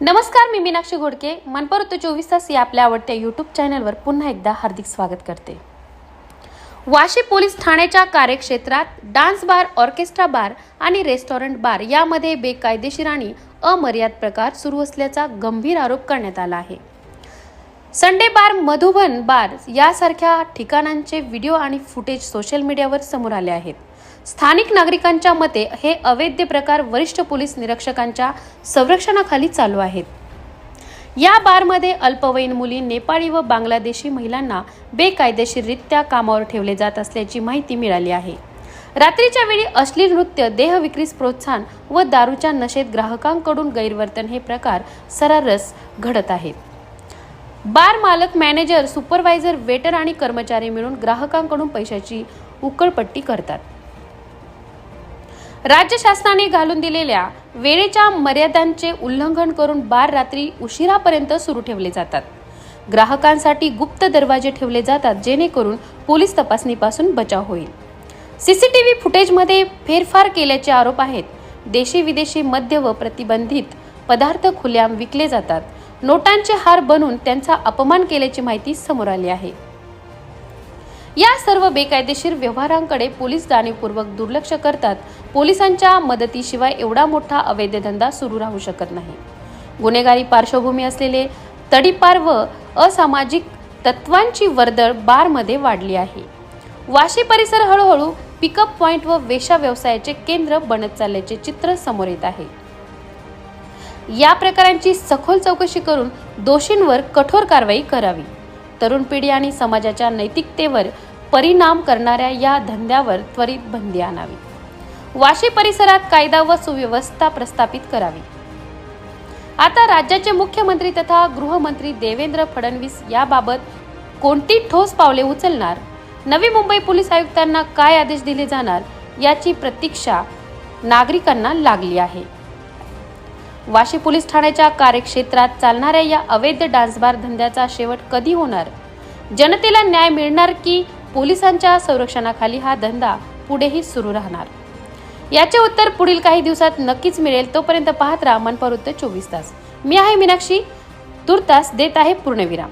नमस्कार मी मीनाक्षी घोडके. मनपर चोवीस तास या आपल्या आवडत्या यूट्यूब चॅनलवर पुन्हा एकदा हार्दिक स्वागत करते. वाशी पोलीस ठाण्याच्या कार्यक्षेत्रात डान्स बार ऑर्केस्ट्रा बार आणि रेस्टॉरंट बार यामध्ये बेकायदेशीर आणि अमर्याद प्रकार सुरू असल्याचा गंभीर आरोप करण्यात आला आहे. संडे बार मधुबन बार यासारख्या ठिकाणांचे व्हिडिओ आणि फुटेज सोशल मीडियावर समोर आले आहेत. स्थानिक नागरिकांच्या मते हे अवैध प्रकार वरिष्ठ पोलीस निरीक्षकांच्या संरक्षणाखाली चालू आहेत. या बारमध्ये अल्पवयीन मुली नेपाळी व बांगलादेशी महिलांना बेकायदेशीररित्या कामावर ठेवले जात असल्याची माहिती मिळाली आहे. रात्रीच्या वेळी अश्लील नृत्य देहविक्रीस प्रोत्साहन व दारूच्या नशेत ग्राहकांकडून गैरवर्तन हे प्रकार सरारस घडत आहेत. बार मालक मॅनेजर सुपरवायझर वेटर आणि कर्मचारी मिळून ग्राहकांकडून पैशाची उकळपट्टी करतात. राज्य शासनाने घालून दिलेल्या वेळेच्या मर्यादांचे उल्लंघन करून बार रात्री उशिरापर्यंत सुरू ठेवले जातात. ग्राहकांसाठी गुप्त दरवाजे ठेवले जातात जेणेकरून पोलीस तपासणीपासून बचाव होईल. सीसीटीव्ही फुटेजमध्ये फेरफार केल्याचे आरोप आहेत. देशी विदेशी मद्य व प्रतिबंधित पदार्थ खुल्याम विकले जातात. नोटांचे हार बनवून त्यांचा अपमान केल्याची माहिती समोर आली आहे. या सर्व बेकायदेशीर व्यवहारांकडे पोलीस जाणीवपूर्वक दुर्लक्ष करतात. पोलिसांच्या मदतीशिवाय एवढा मोठा अवैध धंदा सुरू राहू शकत नाही. गुन्हेगारी पार्श्वभूमी असलेले तडीपार व असामाजिक तत्वांची वर्दळ बारमध्ये वाढली आहे. वाशी परिसर हळूहळू पिकअप पॉइंट व वेशा व्यवसायाचे केंद्र बनत चालल्याचे चित्र समोर येत आहे. या प्रकारांची सखोल चौकशी करून दोषींवर कठोर कारवाई करावी. तरुण पिढी आणि समाजाच्या नैतिकतेवर परिणाम करणाऱ्या या धंद्यावर त्वरित बंदी आणावी. वाशी परिसरात कायदा व सुव्यवस्था प्रस्थापित करावी. आता राज्याचे मुख्यमंत्री तथा गृहमंत्री देवेंद्र फडणवीस याबाबत कोणती ठोस पावले उचलणार? नवी मुंबई पोलीस आयुक्तांना काय आदेश दिले जाणार? याची प्रतीक्षा नागरिकांना लागली आहे. वाशी पोलीस ठाण्याच्या कार्यक्षेत्रात चालणाऱ्या या अवैध डान्सबार धंद्याचा शेवट कधी होणार? जनतेला न्याय मिळणार की पोलिसांच्या संरक्षणाखाली हा धंदा पुढेही सुरू राहणार? याचे उत्तर पुढील काही दिवसात नक्कीच मिळेल. तोपर्यंत पाहत राहा मनपा चोवीस तास. मी आहे मीनाक्षी. तुर्तास देत आहे पूर्णविराम.